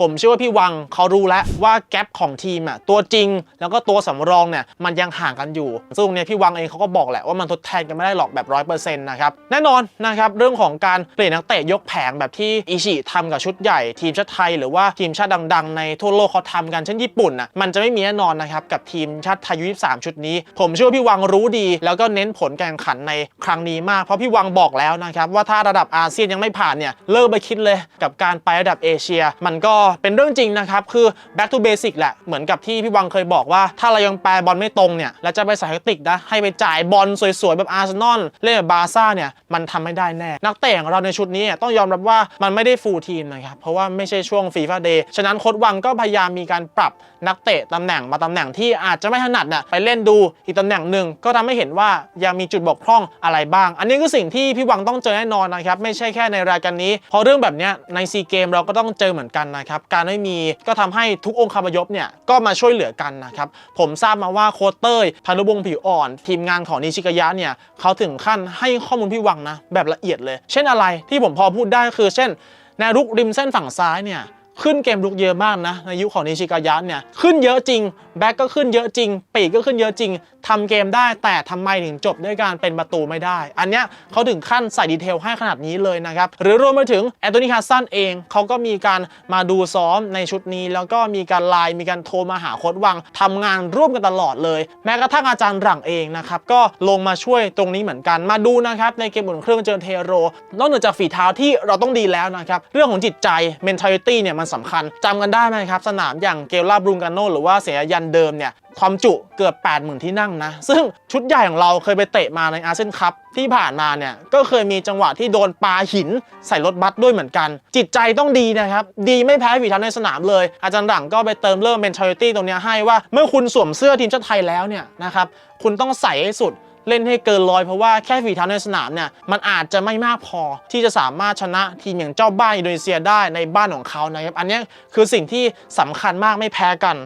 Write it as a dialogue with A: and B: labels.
A: ผมเชื่อว่าพี่วังเขารู้แล้วว่าแกลบของทีมอะตัวจริง แล้วก็ตัวสำรองเนี่ยมันยังห่างกันอยู่ ซึ่งเนี้ยพี่วังเองเขาก็บอกแหละว่ามันทดแทนกันไม่ได้หรอกแบบร้อยเปอร์เซ็นต์นะครับแน่นอนนะครับเรื่องของการเปลี่ยนนักเตะยกแผงแบบที่อิชิทำกับชุดใหญ่ ทีมชาติไทยหรือว่าทีมชาติดัง ๆ ในทั่วโลกเขาทำกันเช่นญี่ปุ่นอะมันจะไม่มีแน่นอนนะครับกับทีมชาติไทยยู23ชุดนี้ ผมเชื่อว่าพี่วังรู้ดี แล้วก็เน้นผลการแข่งขันในครั้งนี้มากเพราะพี่วังบอกแล้วนะครับว่าถ้าระดับอาเซียนยังไม่ผ่านเนี่ยเลิกไปคิดเลยกับการไประดับเอเชีย มันก็เป็นเรื่องจริงนะครับคือ back to basic แหละเหมือนกับที่พี่วังเคยบอกว่า ถ้าเรายังแปลบอลไม่ตรงเนี่ยแล้วจะไปใส่แทคติกนะให้ไปจ่ายบอลสวยๆ แบบอาร์เซนอลเล่นแบบบาร์ซ่าเนี่ยมันทำไม่ได้แน่ นักเตะของเราในชุดนี้ต้องยอมรับว่ามันไม่ได้ฟูลทีมนะครับเพราะว่าไม่ใช่ช่วงฟีฟ่าเดย์ฉะนั้นโค้ชวังก็พยายามมีการปรับนักเตะตำแหน่งมาตำแหน่งที่อาจจะไม่ถนัดน่ะไปเล่นดูอีกตำแหน่งหนึ่งก็ทำให้เห็นว่ายังมีจุดบกพร่องอะไรบ้าง อันนี้คือสิ่งที่พี่วังต้องเจอแน่นอนนะครับไม่ใช่แค่ในรายการนี้พราะเรื่องแบบเนี้ยในซีเกมเราก็ต้องเจอเหมือนกันนะครับการไม่มีก็ทำให้ทุกองค์คาพยพเนี่ยก็มาช่วยเหลือกันนะครับผมทราบมาว่าโคเต้ยพานุวงผิวอ่อน ทีมงานของนิชิกายะเนี่ยเขาถึงขั้นให้ข้อมูลพี่วังนะแบบละเอียดเลย เช่นอะไรที่ผมพอพูดได้คือ เช่นแนวรุกริมเส้นฝั่งซ้ายเนี่ยขึ้นเกมรุกเยอะมากนะในยุคของนิชิกายะเนี่ยขึ้นเยอะจริงแบ็กก็ขึ้นเยอะจริง ปีกก็ขึ้นเยอะจริงทำเกมได้แต่ทำไมถึงจบด้วยการเป็นประตูไม่ได้ อันเนี้ยเขาถึงขั้นใส่ดีเทลให้ขนาดนี้เลยนะครับ หรือรวมไปถึงแอนโทนีคาสันเองเขาก็มีการมาดูซ้อมในชุดนี้ แล้วก็มีการไลน์มีการโทรมาหาโค้ดวังทำงานร่วมกันตลอดเลย แม้กระทั่งอาจารย์หลังเองนะครับก็ลงมาช่วยตรงนี้เหมือนกันมาดูนะครับในเกมบนเครื่องเจอเทโร นอกเหนือจากฝีเท้าที่เราต้องดีแล้วนะครับเรื่องของจิตใจ mentality เนี่ยมันสำคัญจำกันได้ไหมครับสนามอย่างเกลลาบรูงกาโนหรือว่าเสียยันเดิมเนี่ยความจุเกือบ 80,000 ที่นั่งนะ ซึ่งชุดใหญ่ของเราเคยไปเตะมาในอาเซียนคัพที่ผ่านมาเนี่ย ก็เคยมีจังหวะที่โดนปาหินใส่รถบัสด้วยเหมือนกัน จิตใจต้องดีนะครับ ดีไม่แพ้ฝีเท้าในสนามเลย อาจารย์หลังก็ไปเติมเริ่ม mentality ตรงนี้ให้ว่าเมื่อคุณสวมเสื้อทีมชาติไทยแล้วเนี่ยนะครับคุณต้องใส่ให้สุดเล่นให้เกินร้อยเพราะว่าแค่ฝีเท้าในสนามเนี่ยมันอาจจะไม่มากพอที่จะสามารถชนะทีมอย่างเจ้าบ้านอินโดนีเซียได้ในบ้านของเขานะครับอันนี้คือสิ่งที่สำคัญมากไม่แพ้กัน